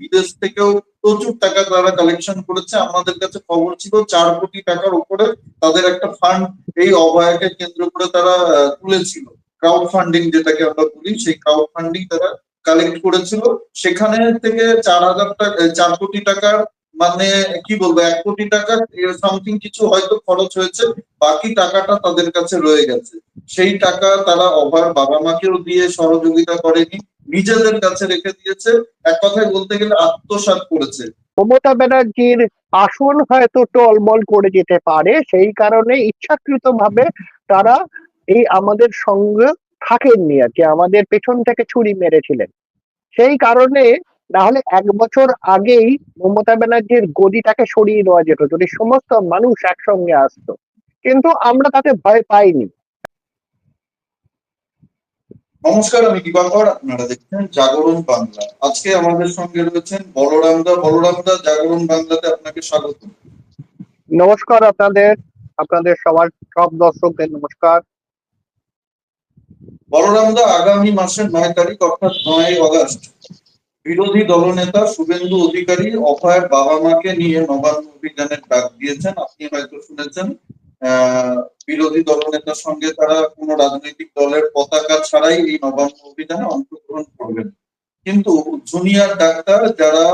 বিদেশ থেকেও প্রচুর টাকা তারা কালেকশন করেছে। আমাদের কাছে খবর ছিল, চার কোটি টাকার উপরে তাদের একটা ফান্ড এই অভয়াকে কেন্দ্র করে তারা তুলেছিল। ক্রাউড ফান্ডিং যেটাকে আমরা বলি, সেই ক্রাউড ফান্ডিং তারা কালেক্ট করেছিল। সেখানে থেকে চার হাজার টাকা চার কোটি টাকার মানে কি বলব, এক কোটি টাকা সামথিং কিছু হয়তো খরচ হয়েছে, বাকি টাকাটা তাদের কাছে রয়ে গেছে। সেই টাকা তারা অভয়ের বাবা মাকেও দিয়ে সহযোগিতা করেনি। নিজেদের কাছে রেখে দিয়েছে। এক কথায় বলতে গেলে আত্মসাৎ করেছে। মমতা ব্যানার্জির আসন হয়তো টলমল করে যেতে পারে, সেই কারণে ইচ্ছাকৃত ভাবে তারা এই আমাদের সঙ্গে থাকেননি আর কি, আমাদের পেছন থেকে ছুরি মেরেছিলেন। সেই কারণে নাহলে এক বছর আগেই মমতা ব্যানার্জির গদিটাকে সরিয়ে দেওয়া যেত, যদি সমস্ত মানুষ একসঙ্গে আসতো। কিন্তু আমরা তাতে ভয় পাইনি। নমস্কার আমি দিবাকর আপনারা দেখছেন জাগরণ বাংলা। আজকে আমাদের সঙ্গে রয়েছেন বলরামদা। বলরামদা জাগরণ বাংলাতে আপনাকে স্বাগত। নমস্কার আপনাদের আপনাদের সবার সব দর্শকদের নমস্কার। বলরামদা আগামী মাসের নয় তারিখ অর্থাৎ নয় আগস্ট বিরোধী দলনেতা শুভেন্দু অধিকারী অভয়ের বাবা মাকে নিয়ে নবান্ন অভিযানের ডাক দিয়েছেন। আপনি হয়তো শুনেছেন। বিরোধী দলনেতার সঙ্গে তারা কোনো রাজনৈতিক দলের পতাকা ছাড়াই এই নবান্ন অভিযানে অংশগ্রহণ করবেন। কিন্তু জুনিয়র ডাক্তার যারা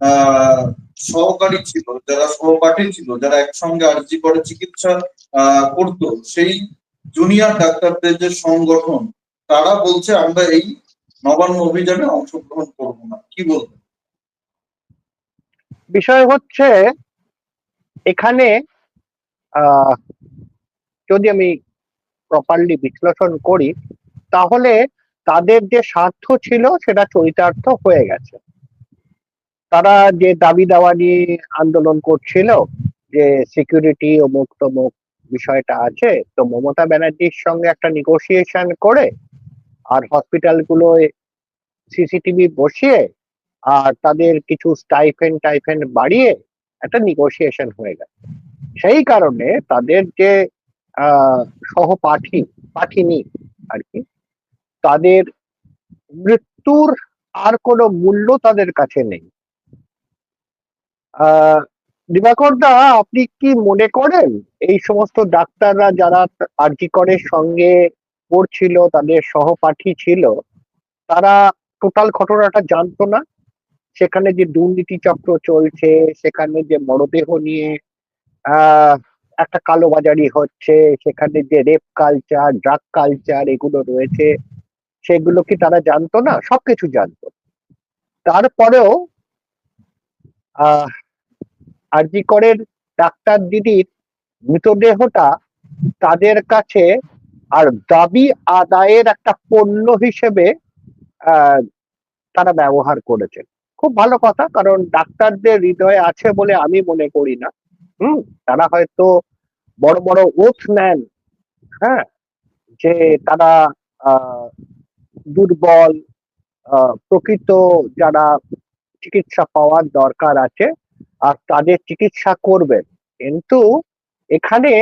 আহ, সহকারী ছিল, যারা সহপাঠী ছিল, যারা একসঙ্গে আর্জি করে চিকিৎসা করতো, সেই জুনিয়র ডাক্তারদের যে সংগঠন, তারা বলছে, আমরা এই নবান্ন অভিযানে অংশগ্রহণ করব না। কি বলবেন? বিষয় হচ্ছে, এখানে যদি আমি প্রপারলি বিশ্লেষণ করি, তাহলে তাদের যে স্বার্থ ছিল, সেটা চরিতার্থ হয়ে গেছে। তারা যে দাবি দাওয়া নিয়ে আন্দোলন করছিল, যে সিকিউরিটি অমুক তমুক বিষয়টা আছে, তো মমতা ব্যানার্জির সঙ্গে একটা নেগোসিয়েশন করে, আর হসপিটাল গুলোয় সিসিটিভি বসিয়ে, আর তাদের কিছু স্টাইফেন টাইফেন বাড়িয়ে একটা নেগোসিয়েশন হয়ে গেছে। সেই কারণে তাদের যে সহপাঠী, পাঠিনী আর কি তাদের মৃত্যুর আর কোনো মূল্য তাদের কাছে নেই। দিবাকর দা, আপনি কি মনে করেন এই সমস্ত ডাক্তাররা যারা আরজিকরের সঙ্গে পড়ছিল, তাদের সহপাঠী ছিল, তারা টোটাল ঘটনাটা জানতো না? সেখানে যে দুর্নীতি চক্র চলছে, সেখানে যে মরদেহ নিয়ে একটা কালোবাজারি হচ্ছে, সেখানে যে রেপ কালচার ড্রাগ কালচার এগুলো রয়েছে, সেগুলো কি তারা জানতো না? সবকিছু জানতো। তারপরেও আরজি করের ডাক্তার দিদির মৃতদেহটা তাদের কাছে আর দাবি আদায়ের একটা পণ্য হিসেবে তারা ব্যবহার করেছেন। খুব ভালো কথা, কারণ ডাক্তারদের হৃদয়ে আছে বলে আমি মনে করি না। হুম, তারা হয়তো বড় বড় ওথ নেন হ্যাঁ যে তারা দুর্বল প্রকৃত যারা চিকিৎসা পাওয়ার দরকার আছে আর তাদের চিকিৎসা করবেন কিন্তু এখানে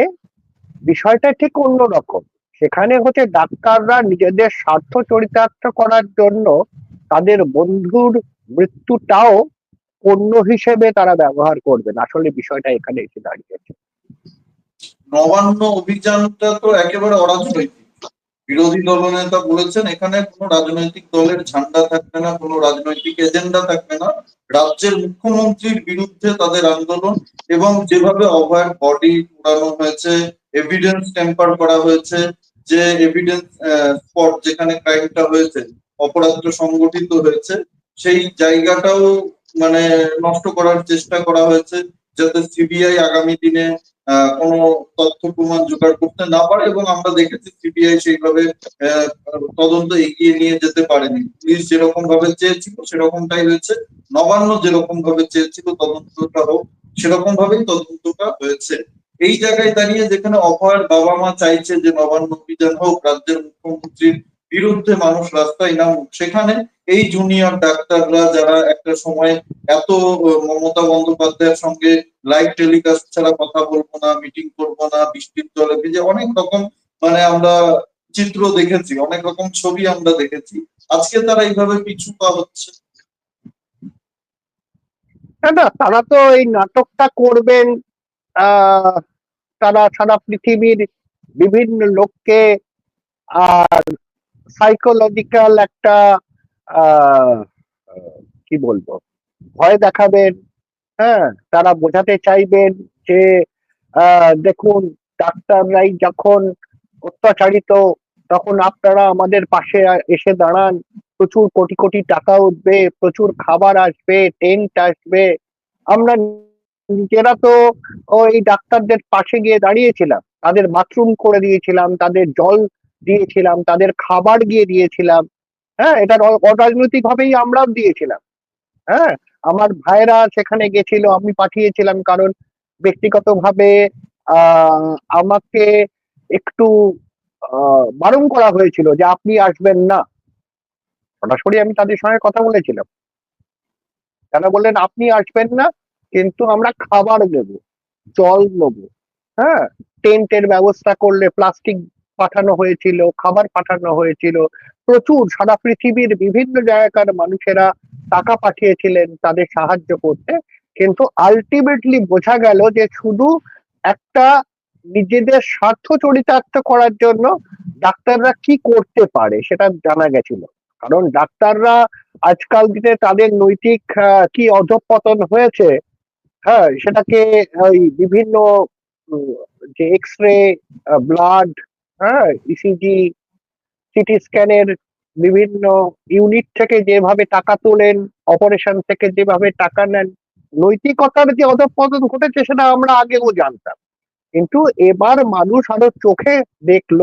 বিষয়টা ঠিক অন্যরকম। সেখানে হচ্ছে ডাক্তাররা নিজেদের স্বার্থ চরিতার্থ করার জন্য তাদের বন্ধুর মৃত্যুটাও পণ্য হিসেবে তারা ব্যবহার করবেন। আসলে বিষয়টা এখানে এসে দাঁড়িয়েছে। নবান্ন অভিযানটা তো একেবারে অরাজনৈতিক। বিরোধী দলনেতা বলেছেন, এখানে কোনো রাজনৈতিক দলের ঝান্ডা থাকবে না, কোনো রাজনৈতিক এজেন্ডা থাকবে না। রাজ্যের মুখ্যমন্ত্রীর বিরুদ্ধে তাদের আন্দোলন এবং যেভাবে অভয়ের বডি উড়ানো হয়েছে এভিডেন্স টেম্পার করা হয়েছে, যে এভিডেন্স স্পট যেখানে ক্রাইমটা হয়েছে অপরাধটা সংগঠিত হয়েছে, সেই জায়গাটাও মানে নষ্ট করার চেষ্টা করা হয়েছে যাতে সিবিআই আগামী দিনে কোনো তথ্য প্রমাণ জোগাড় করতে না পারে এবং আমরা দেখেছি সিবিআই সেইভাবে তদন্ত এগিয়ে নিয়ে যেতে পারেনি। পুলিশ যেরকম ভাবে চেয়েছিল সেরকমটাই হয়েছে। নবান্ন যেরকম ভাবে চেয়েছিল তদন্তটা হোক, সেরকম ভাবেই তদন্তটা হয়েছে। এই জায়গায় দাঁড়িয়ে যেখানে অভয়ের বাবা মা চাইছে যে নবান্ন অভিযান হোক, রাজ্যের মুখ্যমন্ত্রীর বিরুদ্ধে মানুষ রাস্তায় নামুক। সেখানে এই জুনিয়র ডাক্তাররা যারা একটা সময় এত মমতা বন্দ্যোপাধ্যায়ের সঙ্গে লাইভ টেলিকাস্ট ছাড়া কথা বলব না মিটিং করব না, বৃষ্টির জলে ভিজে অনেক রকম মানে আমরা চিত্র দেখেছি, অনেক রকম ছবি আমরা দেখেছি। আজকে তারা এইভাবে পিছু পা হচ্ছে। না তারা তো এই নাটকটা করবেন তারা সারা পৃথিবীর বিভিন্ন লোককে আর সাইকোলজিক্যাল একটা কি বলব? ভয় দেখাবেন হ্যাঁ? তারা বোঝাতে চাইবেন যে দেখুন, ডাক্তাররাই যখন অত্যাচারিত, তখন আপনারা আমাদের পাশে এসে দাঁড়ান। প্রচুর কোটি কোটি টাকা উঠবে, প্রচুর খাবার আসবে টেন্ট আসবে। আমরা নিজেরা তো ওই ডাক্তারদের পাশে গিয়ে দাঁড়িয়েছিলাম। তাদের বাথরুম করে দিয়েছিলাম, তাদের জল দিয়েছিলাম, তাদের খাবার গিয়ে দিয়েছিলাম। হ্যাঁ এটা অরাজনৈতিক ভাবেই আমরাও দিয়েছিলাম। হ্যাঁ আমার ভাইরা সেখানে গেছিল, আমি পাঠিয়েছিলাম কারণ ব্যক্তিগতভাবে আমাকে একটু বারণ করা হয়েছিল যে আপনি আসবেন না। সরাসরি আমি তাদের সঙ্গে কথা বলেছিলাম। তারা বললেন, আপনি আসবেন না, কিন্তু আমরা খাবার দেব জল নেব। হ্যাঁ টেন্টের ব্যবস্থা করলে, প্লাস্টিক পাঠানো হয়েছিল, খাবার পাঠানো হয়েছিল। প্রচুর সারা পৃথিবীর বিভিন্ন জায়গার মানুষেরা টাকা পাঠিয়েছিলেন তাদের সাহায্য করতে। কিন্তু আলটিমেটলি বোঝা গেল যে শুধু একটা নিজেদের স্বার্থ চরিতার্থ করার জন্য ডাক্তাররা কি করতে পারে সেটা জানা গেছিল। কারণ ডাক্তাররা আজকাল দিনে তাদের নৈতিক কি অধঃপতন হয়েছে হ্যাঁ সেটাকে ওই বিভিন্ন যে এক্স রে ব্লাড হ্যাঁ ইসিজি সিটি স্ক্যানের বিভিন্ন ইউনিট থেকে যেভাবে টাকা তোলেন অপারেশন থেকে যেভাবে টাকা নেন, নৈতিকতার যে অধঃপতন ঘটেছে সেটা আমরা আগেও জানতাম। কিন্তু এবার মানুষ আরও চোখে দেখল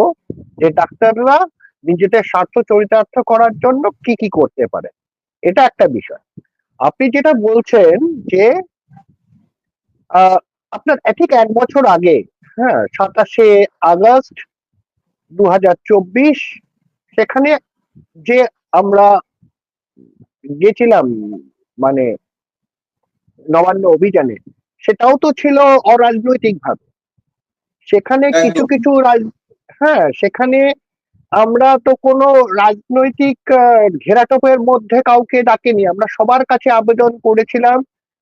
যে ডাক্তাররা নিজেদের স্বার্থ চরিতার্থ করার জন্য কি কি করতে পারে। এটা একটা বিষয়। আপনি যেটা বলছেন যে আপনার ঠিক এক বছর আগে হ্যাঁ সাতাশে আগস্ট দু হাজার চব্বিশ সেখানে যে আমরা গেছিলাম মানে নবান্ন অভিযানে সেটাও তো ছিল অরাজনৈতিক ভাবে সেখানে কিছু কিছু রাজ- হ্যাঁ সেখানে আমরা তো কোনো রাজনৈতিক ঘেরাটোপের মধ্যে কাউকে ডাকিনি। আমরা সবার কাছে আবেদন করেছিলাম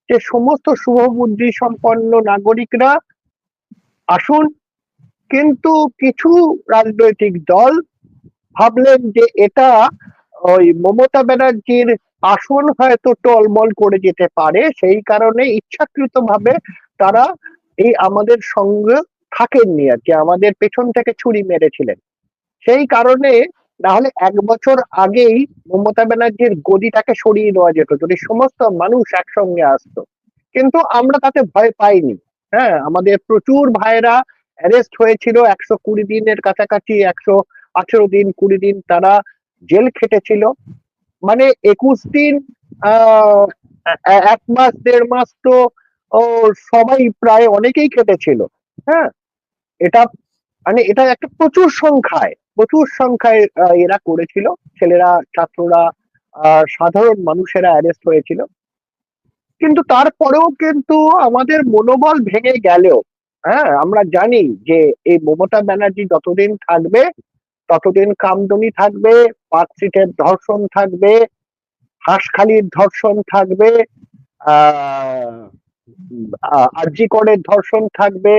যে সমস্ত শুভ বুদ্ধি সম্পন্ন নাগরিকরা আসুন কিন্তু কিছু রাজনৈতিক দল ভাবলেন যে এটা ওই মমতা ব্যানার্জির আসন হয়তো টলমল করে যেতে পারে, সেই কারণে ইচ্ছাকৃত ভাবে তারা এই আমাদের সঙ্গে থাকেননি আর কি, আমাদের পেছন থেকে ছুরি মেরেছিলেন। সেই কারণে না হলে এক বছর আগেই মমতা ব্যানার্জির গদিটাকে সরিয়ে দেওয়া যেত, যদি সমস্ত মানুষ একসঙ্গে আসতো। কিন্তু আমরা তাতে ভয় পাইনি। হ্যাঁ আমাদের প্রচুর ভাইরা অ্যারেস্ট হয়েছিল একশো কুড়ি দিনের কাছাকাছি, একশো আঠেরো দিন, কুড়ি দিন তারা জেল খেটেছিল। মানে একুশ দিন এক মাস, দেড় মাস তো সবাই প্রায় অনেকেই খেটেছিল। হ্যাঁ? এটা মানে এটা একটা প্রচুর সংখ্যায় প্রচুর সংখ্যায় এরা করেছিল। ছেলেরা, ছাত্ররা সাধারণ মানুষেরা অ্যারেস্ট হয়েছিল। কিন্তু তারপরেও কিন্তু আমাদের মনোবল ভেঙে গেলেও হ্যাঁ আমরা জানি যে এই মমতা ব্যানার্জি যতদিন থাকবে, ততদিন কামদনি থাকবে পার্কস্ট্রিটের ধর্ষণ থাকবে, হাঁসখালির ধর্ষণ থাকবে আরজি করের ধর্ষণ থাকবে,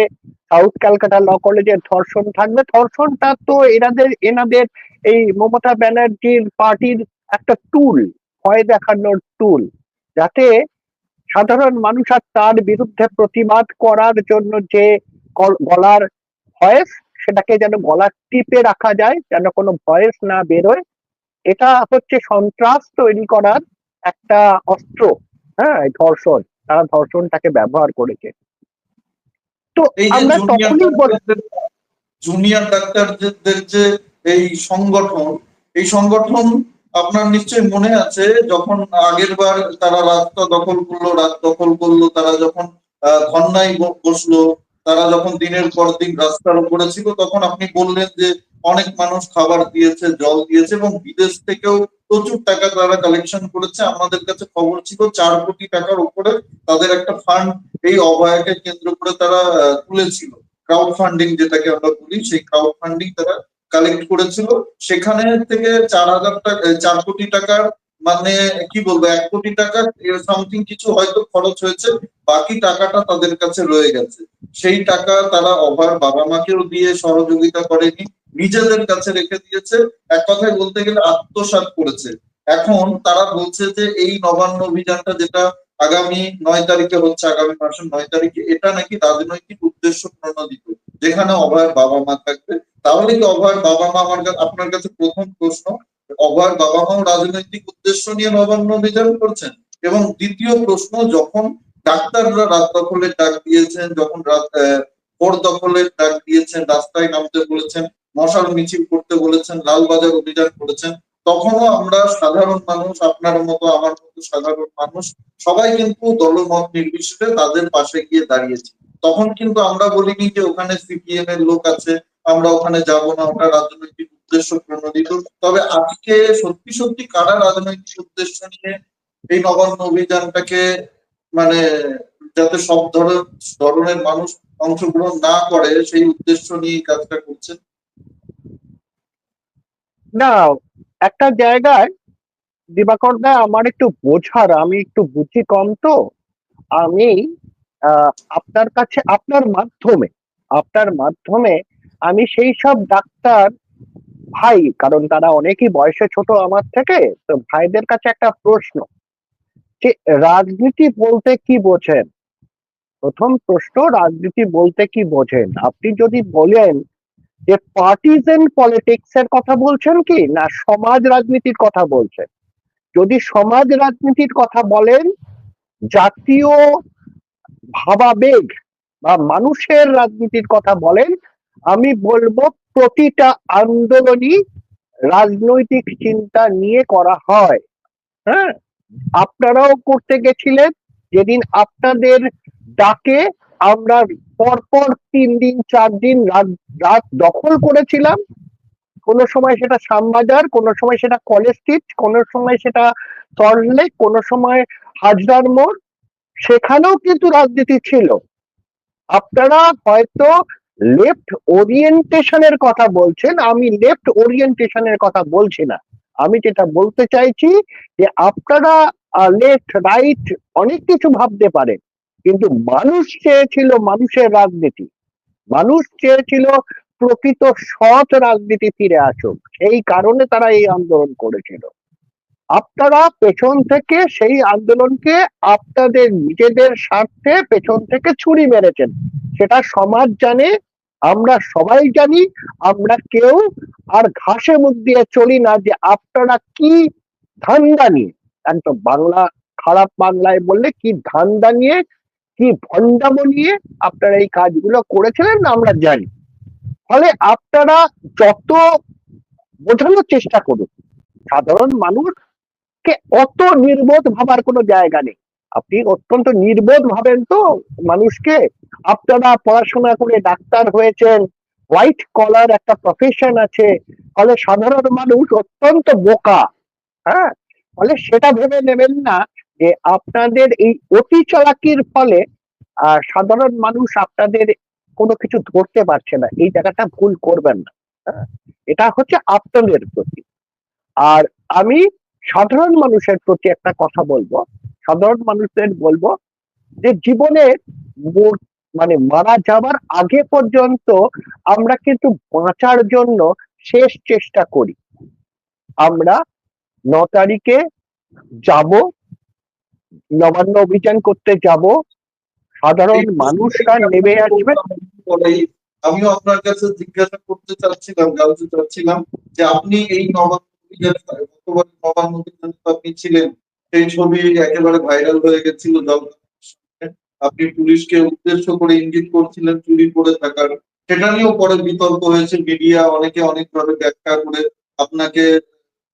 সাউথ ক্যালকাটা ল কলেজের ধর্ষণ থাকবে। ধর্ষণটা তো এনাদের এনাদের এই মমতা ব্যানার্জির পার্টির একটা টুল ভয় দেখানোর টুল যাতে সাধারণ মানুষ আর তার বিরুদ্ধে প্রতিবাদ করার জন্য যে গলার ভয়েস সেটাকে যেন গলা টিপে রাখা যায় যেন কোনো ভয়েস না বেরোয় এটা হচ্ছে সন্ত্রাস তৈরি করার একটা অস্ত্র হ্যাঁ ধর্ষণ। তারা ধর্ষণটাকে ব্যবহার করেছে। তো আমরা তখনই জুনিয়র ডাক্তারদের যে এই সংগঠন এই সংগঠন আপনার নিশ্চয় মনে আছে, যখন আগের বার তারা রাস্তা দখল করল, রাত দখল করল, তারা যখন ধর্নায় বসল, তারা যখন দিনের পর দিন রাস্তার উপরে ছিল, তখন আপনি বললেন যে অনেক মানুষ খাবার দিয়েছে, জল দিয়েছে এবং বিদেশ থেকেও প্রচুর টাকা তারা কালেকশন করেছে। আমাদের কাছে খবর ছিল, চার কোটি টাকার উপরে তাদের একটা ফান্ড এই অভয়াকে কেন্দ্র করে তারা তুলেছিল। ক্রাউড ফান্ডিং যেটাকে আমরা বলি, সেই ক্রাউড ফান্ডিং তারা কালেক্ট করেছিল, সেখানে থেকে চার হাজার টাকা চার কোটি টাকার মানে কি বলব, এক কোটি টাকা সামথিং কিছু হয়তো খরচ হয়েছে, বাকি টাকাটা তাদের কাছে রয়ে গেছে। সেই টাকা তারা অভার বাবা মাকেও দিয়ে সহযোগিতা করেনি, নিজেদের কাছে রেখে দিয়েছে। এক কথায় বলতে গেলে আত্মসাৎ করেছে। এখন তারা বলছে যে, এই নবান্ন অভিযানটা যেটা আগামী নয় তারিখে হচ্ছে, আগামী মাসের নয় তারিখে, এটা নাকি রাজনৈতিক উদ্দেশ্য প্রণোদিত, যেখানে অভয়ের বাবা মা থাকবে। তাহলে কি অভয়ের বাবা মা আমার আপনার কাছে প্রথম প্রশ্ন? অভয়ের বাবা মাও রাজনৈতিক উদ্দেশ্য নিয়ে নবান্ন অভিযান করছেন। এবং দ্বিতীয় প্রশ্ন, যখন ডাক্তাররা রাত দখলের ডাক দিয়েছেন, যখন রাত ভোর দখলের ডাক দিয়েছেন, রাস্তায় নামতে বলেছেন, মশাল মিছিল করতে বলেছেন, লালবাজার অভিযান করেছেন, তখনও আমরা সাধারণ মানুষ, আপনার মতো, আমার মতো সাধারণ মানুষ, সবাই কিন্তু দলমত নির্বিশেষে তাদের পাশে গিয়ে দাঁড়িয়েছি। তখন কিন্তু আমরা বলিনি যে ওখানে সিপিএম এর লোক আছে আমরা ওখানে যাব না, ওটা রাজনৈতিক উদ্দেশ্য প্রণোদিত। তবে আজকে সত্যি সত্যি কারা রাজনৈতিক উদ্দেশ্য নিয়ে এই নবান্ন অভিযানটাকে মানে যাতে সব ধরনের মানুষ অংশগ্রহণ না করে, সেই উদ্দেশ্য নিয়ে কাজটা করছেন? না, একটা জায়গায় দিবাকর দা, আমার একটু বোঝার, আমি একটু বুঝি কম তো। আমি আপনার কাছে, আপনার মাধ্যমে আপনার মাধ্যমে আমি সেই সব ডাক্তার ভাই, কারণ তারা অনেকই বয়সে ছোট আমার থেকে, তো ভাইদের কাছে একটা প্রশ্ন। যে রাজনীতি বলতে কি বোঝেন? প্রথম প্রশ্ন, রাজনীতি বলতে কি বোঝেন? আপনি যদি বলেন যে পার্টিজেন পলিটিক্স এর কথা বলছেন কি, না সমাজ রাজনীতির কথা বলছেন? যদি সমাজ রাজনীতির কথা বলেন, জাতীয় ভাবাবেগ বা মানুষের রাজনীতির কথা বলেন আমি বলব, প্রতিটা আন্দোলনই রাজনৈতিক চিন্তা নিয়ে করা হয়। হ্যাঁ? আপনারাও করতে গেছিলেন, যেদিন আপনাদের ডাকে আমরা পরপর তিন দিন, চার দিন রাত রাত দখল করেছিলাম। কোনো সময় সেটা শ্যামবাজার, কোনো সময় সেটা কলেজ স্ট্রিট, কোনো সময় সেটা সল্টলেক কোনো সময় হাজরার মোড়। সেখানেও কিন্তু রাজনীতি ছিল। আপনারা হয়তো লেফট ওরিয়েন্টেশনের কথা বলছেন, আমি লেফট ওরিয়েন্টেশনের কথা বলছি না। আমি যেটা বলতে চাইছি যে আপনারা লেফট রাইট অনেক কিছু ভাবতে পারেন, কিন্তু মানুষ চেয়েছিল মানুষের রাজনীতি। মানুষ চেয়েছিল প্রকৃত সৎ রাজনীতি ফিরে আসুক, সেই কারণে তারা এই আন্দোলন করেছিল। আপনারা পেছন থেকে সেই আন্দোলনকে আপনাদের নিজেদের স্বার্থে পেছন থেকে ছুরি মেরেছেন। সেটা সমাজ জানে আমরা সবাই জানি, আমরা কেউ আর ঘাসে মুখ দিয়ে চলি না যে আপনারা কি ধান্দা নিয়ে। একদম বাংলা খারাপ বাংলায় বললে কি ধান্দা নিয়ে, কি ভণ্ডামো নিয়ে আপনারা এই কাজগুলো করেছিলেন আমরা জানি। ফলে আপনারা যত বোঝানোর চেষ্টা করুন, সাধারণ মানুষকে অত নির্বোধ ভাবার কোনো জায়গা নেই। আপনি অত্যন্ত নির্বোধ ভাবেন তো মানুষকে। আপনারা পড়াশোনা করে ডাক্তার হয়েছেন হোয়াইট কলার একটা প্রফেশন আছে, ফলে সাধারণ মানুষ অত্যন্ত বোকা। হ্যাঁ? ফলে সেটা ভেবে নেবেন না যে আপনাদের এই অতি চালাকির ফলে সাধারণ মানুষ আপনাদের কোনো কিছু ধরতে পারছে না। এই জায়গাটা ভুল করবেন না। হ্যাঁ? এটা হচ্ছে আপনাদের প্রতি। আর আমি সাধারণ মানুষের প্রতি একটা কথা বলব। সাধারণ মানুষদের বলব যে জীবনে মানে মারা যাবার আগে পর্যন্ত আমরা কিন্তু বাঁচার জন্য শেষ চেষ্টা করি। আমরা ন তারিখে যাব নবান্ন অভিযান করতে যাব সাধারণ মানুষরা নেমে আসবে। আমিও আপনার কাছে জিজ্ঞাসা করতে চাচ্ছিলাম জানতে চাচ্ছিলাম যে আপনি এই নবান্ন অভিযানে গতবার নবান্ন অভিযানে আপনি ছিলেন সেই ছবি একেবারে ভাইরাল হয়ে গেছিল আপনি পুলিশকে উদ্দেশ্য করে ইঙ্গিত করছিলেন চুরি করে থাকার। সেটা নিয়েও পরে বিতর্ক হয়েছে মিডিয়া অনেকে অনেকভাবে ব্যাখ্যা করে আপনাকে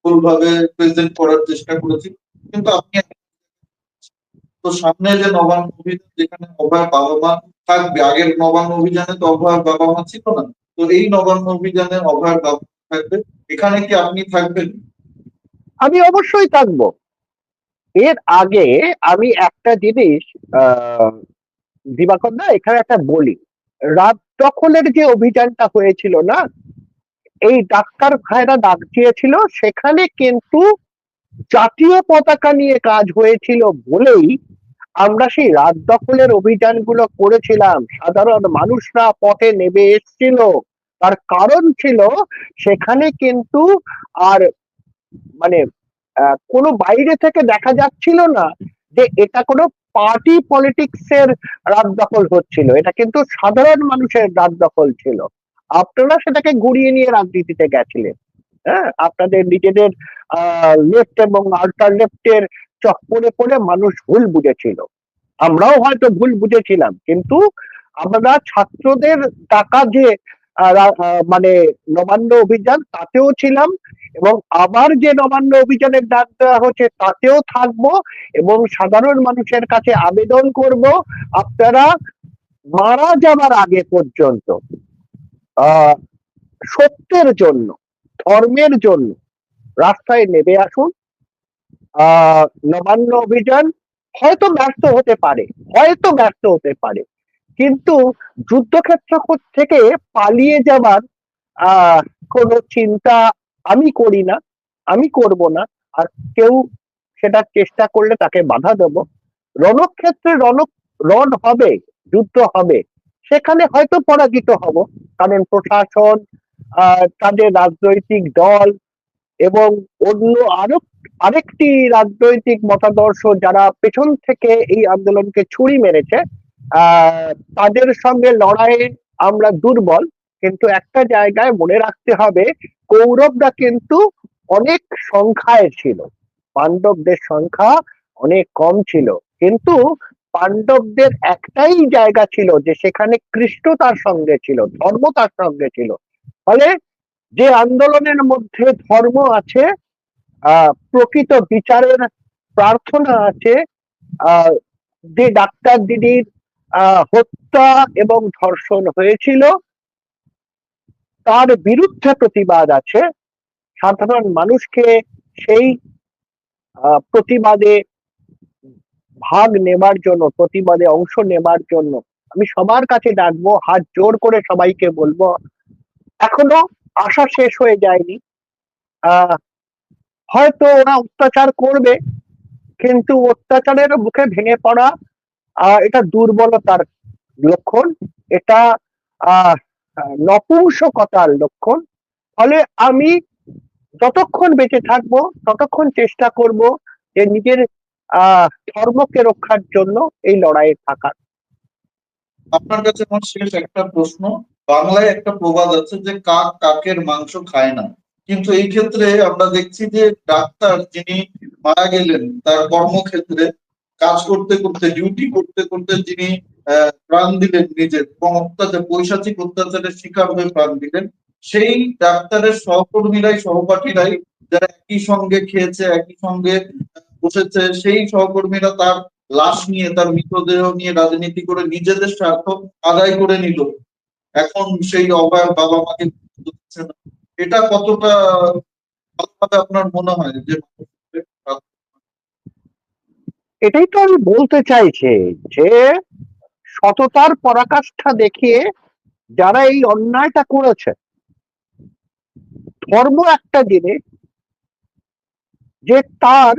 ভুলভাবে প্রেজেন্ট করার চেষ্টা করেছে। কিন্তু আপনি তো সামনে যে নবান্ন অভিযান, যেখানে অভয় বাবা মা থাকবে, আগের নবান্ন অভিযানে তো অভয়ের বাবা মা ছিল না। তো এই নবান্ন অভিযানে অভয়ের বাবা থাকবে, এখানে কি আপনি থাকবেন? আমি অবশ্যই থাকব। এর আগে আমি একটা জিনিস দিবাকর দা, এখানে একটা বলি। রাত দখলের যে অভিযানটা হয়েছিল না, এই ডাক্তার ভাইরা ডাক দিয়েছিল, সেখানে কিন্তু জাতীয় পতাকা নিয়ে কাজ হয়েছিল বলেই আমরা সেই রাত দখলের অভিযানগুলো করেছিলাম। সাধারণ মানুষরা পথে নেমে এসেছিল। তার কারণ ছিল, সেখানে কিন্তু আর মানে কোনো বাইরে থেকে দেখা যাচ্ছিল না যে এটা কোনো পার্টি পলিটিক্স এর রাত দখল হচ্ছিল। এটা কিন্তু সাধারণ মানুষের রাত দখল ছিল। আপনারা সেটাকে ঘুরিয়ে নিয়ে রাজনীতিতে গেছিলেন। হ্যাঁ আপনাদের নিজেদের লেফট এবং আল্টার লেফটের চক্করে পড়ে মানুষ ভুল বুঝেছিল। আমরাও হয়তো ভুল বুঝেছিলাম, কিন্তু আমরা ছাত্রদের টাকা যে মানে নবান্ন অভিযান তাতেও ছিলাম। এবং আবার যে নবান্ন অভিযানের ডাক দেওয়া হচ্ছে, তাতেও থাকব এবং সাধারণ মানুষের কাছে আবেদন করব, আপনারা মারা যাবার আগে পর্যন্ত সত্যের জন্য, ধর্মের জন্য রাস্তায় নেমে আসুন। নবান্ন অভিযান হয়তো ব্যর্থ হতে পারে, হয়তো ব্যর্থ হতে পারে, কিন্তু যুদ্ধক্ষেত্র থেকে পালিয়ে যাবার কোনো চিন্তা আমি করি না, আমি করব না, আর কেউ সেটা চেষ্টা করলে তাকে বাধা দেব। রণক্ষেত্রে রণ রণ হবে, যুদ্ধ হবে। সেখানে হয়তো পরাজিত হব, কারণ প্রশাসন তাদের রাজনৈতিক দল এবং অন্য আরও, আরেকটি রাজনৈতিক মতাদর্শ যারা পেছন থেকে এই আন্দোলনকে ছুরি মেরেছে তাদের সঙ্গে লড়াইয়ে আমরা দুর্বল। কিন্তু একটা জায়গায় মনে রাখতে হবে, কৌরবরা কিন্তু অনেক সংখ্যায় ছিল। পাণ্ডবদের সংখ্যা অনেক কম ছিল। কিন্তু পাণ্ডবদের একটাই জায়গা ছিল যে সেখানে কৃষ্ণ তার সঙ্গে ছিল, ধর্ম তার সঙ্গে ছিল। ফলে যে আন্দোলনের মধ্যে ধর্ম আছে প্রকৃত বিচারের প্রার্থনা আছে যে ডাক্তার দিদির হত্যা এবং ধর্ষণ হয়েছিল তার বিরুদ্ধে প্রতিবাদ আছে। সাধারণ মানুষকে সেই প্রতিবাদে ভাগ নেবার জন্য, প্রতিবাদে অংশ নেবার জন্য আমি সবার কাছে ডাকবো, হাত জোর করে সবাইকে বলব, এখনও আশা শেষ হয়ে যায়নি। হয়তো ওরা অত্যাচার করবে, কিন্তু অত্যাচারের মুখে ভেঙে পড়া এটা দুর্বলতার লক্ষণ। এটা, আহ নপুংসকতার লক্ষণ। ফলে আমি যতক্ষণ বেঁচে থাকব, ততক্ষণ চেষ্টা করব যে নিজের ধর্মকে রক্ষার জন্য এই লড়াইয়ে থাকার। আপনার কাছে আমার শেষ একটা প্রশ্ন। বাংলায় একটা প্রবাদ আছে যে, কাক কাকের মাংস খায় না। কিন্তু এই ক্ষেত্রে আমরা দেখছি যে, ডাক্তার যিনি মারা গেলেন, তার কর্মক্ষেত্রে কাজ করতে করতে ডিউটি করতে করতে যিনি প্রাণ দিলেন নিজের এবং অত্যাচার পৈশাচিক অত্যাচারের শিকার হয়ে প্রাণ দিলেন। সেই ডাক্তারের সহকর্মীরাই, সহপাঠীরাই যারা একই সঙ্গে খেয়েছে, একই সঙ্গে বসেছে, সেই সহকর্মীরা তার লাশ নিয়ে, তার মৃতদেহ নিয়ে রাজনীতি করে নিজেদের স্বার্থ আদায় করে নিল। এখন সেই অভয় বাবা মাকে এটা কতটা আপনার মনে হয় যে এটাই তো আমি বলতে চাইছি যে সততার পরাকাষ্ঠা দেখিয়ে যারা এই অন্যায়টা করেছে, ধর্ম একটা জিনিস যে তার,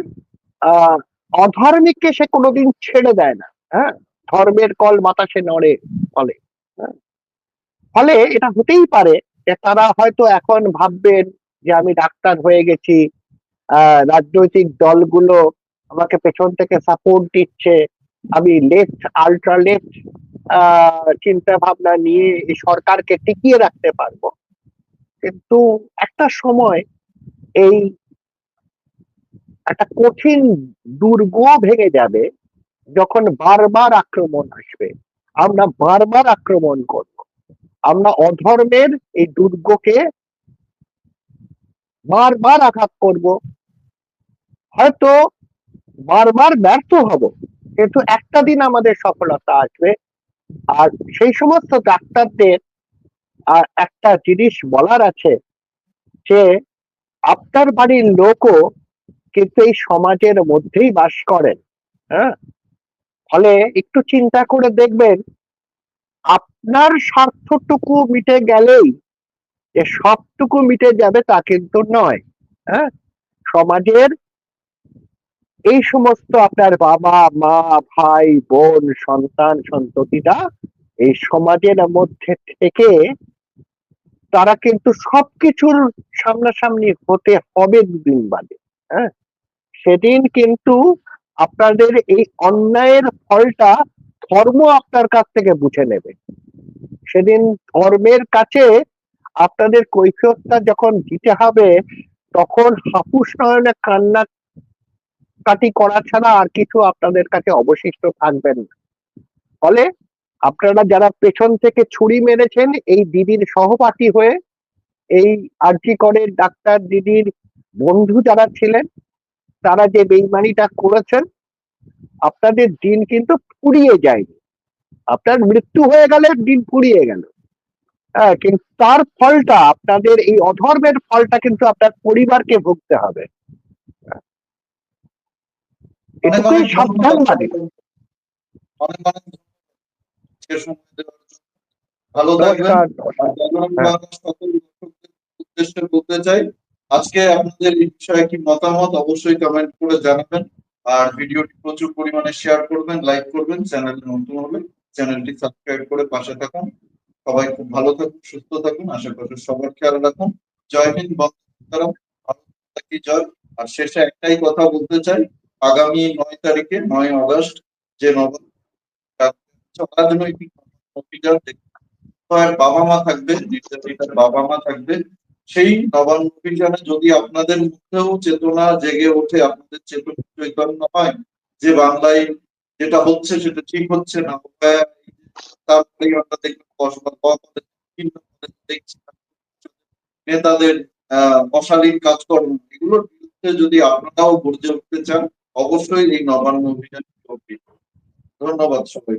আহ অধর্মিককে সে কোনোদিন ছেড়ে দেয় না হ্যাঁ ধর্মের কল বাতাসে নড়ে ফলে হ্যাঁ? ফলে এটা হতেই পারে যে তারা হয়তো এখন ভাববেন যে আমি ডাক্তার হয়ে গেছি রাজনৈতিক দলগুলো আমাকে পেছন থেকে সাপোর্ট দিচ্ছে আমি লেফট আল্ট্রা লেফট চিন্তা ভাবনা নিয়ে সরকারকে টিকিয়ে রাখতে পারব। কিন্তু একটা সময় এই একটা কঠিন দুর্গ ভেঙে যাবে যখন বারবার আক্রমণ আসবে। আমরা বারবার আক্রমণ করব। আমরা অধর্মের এই দুর্গকে বারবার আঘাত করব। হয়তো বারবার ব্যর্থ হব। কিন্তু একটা দিন আমাদের সফলতা আসবে, আর সেই সমস্ত ডাক্তারদের, আর একটা জিনিস বলার আছে যে, আপনার বাড়ির লোকও কিন্তু এই সমাজের মধ্যেই বাস করেন হ্যাঁ? ফলে একটু চিন্তা করে দেখবেন, আপনার স্বার্থটুকু মিটে গেলেই যে সবটুকু মিটে যাবে তা কিন্তু নয় হ্যাঁ? সমাজের এই সমস্ত আপনার বাবা, মা, ভাই, বোন, সন্তান, সন্ততিরা এই সমাজের মধ্যে থেকে তারা কিন্তু সবকিছুর সামনাসামনি হতে হবে দুদিন বাদে হ্যাঁ? সেদিন কিন্তু আপনাদের এই অন্যায়ের ফলটা ধর্ম আপনার কাছ থেকে বুঝে নেবে। সেদিন ধর্মের কাছে আপনাদের কৈফিয়তটা যখন দিতে হবে, তখন হাপুস নয়নে কান্না কাটি করা ছাড়া আর কিছু আপনাদের কাছে অবশিষ্ট থাকবেন না। ফলে আপনারা যারা পেছন থেকে ছুরি মেরেছেন, এই দিদির সহপাঠী হয়ে, এই আরজি করের ডাক্তার দিদির বন্ধু যারা ছিলেন, তারা যে বেইমানিটা করেছেন, আপনাদের দিন কিন্তু ফুরিয়ে যায়নি। আপনার মৃত্যু হয়ে গেলে দিন ফুরিয়ে গেল। হ্যাঁ কিন্তু তার ফলটা, আপনাদের এই অধর্মের ফলটা কিন্তু আপনার পরিবারকে ভুগতে হবে অনেক এটুকুই অনেক সাবধান ধন্যবাদ। মানে অনেক অনেক ধন্যবাদ আজকে সময় দেওয়ার জন্য। ভালো থাকবেন। হ্যাঁ। উদ্দেশ্যে বলতে চাই আজকে আপনাদের এই বিষয়ে কি মতামত অবশ্যই কমেন্ট করে জানাবেন। আর ভিডিওটি প্রচুর পরিমাণে শেয়ার করবেন লাইক করবেন চ্যানেল নতুন হলে চ্যানেলটি সাবস্ক্রাইব করে পাশে থাকুন। সবাই খুব ভালো থাকুন সুস্থ থাকুন আশেপাশে সবার খেয়াল রাখুন। জয় হিন্দ কি জয়। আর শেষে একটাই কথা বলতে চাই আগামী নয় তারিখে, নয় আগস্ট যে রাজনৈতিক হয় বাবা মা থাকবে, নির্যাতিতার বাবা মা থাকবে, সেই নবান্ন অভিযানে যদি আপনাদের মধ্যেও চেতনা জেগে ওঠে, আপনাদের চেতনা চৈতন্য হয় যে বাংলায় যেটা হচ্ছে সেটা ঠিক হচ্ছে না তারপরে আমরা দেখছি, নেতাদের অশালীন কাজকর্ম, এগুলোর বিরুদ্ধে যদি আপনারাও গর্জে উঠতে চান অবশ্যই এই নবান্ন অভিযান ধন্যবাদ সবাই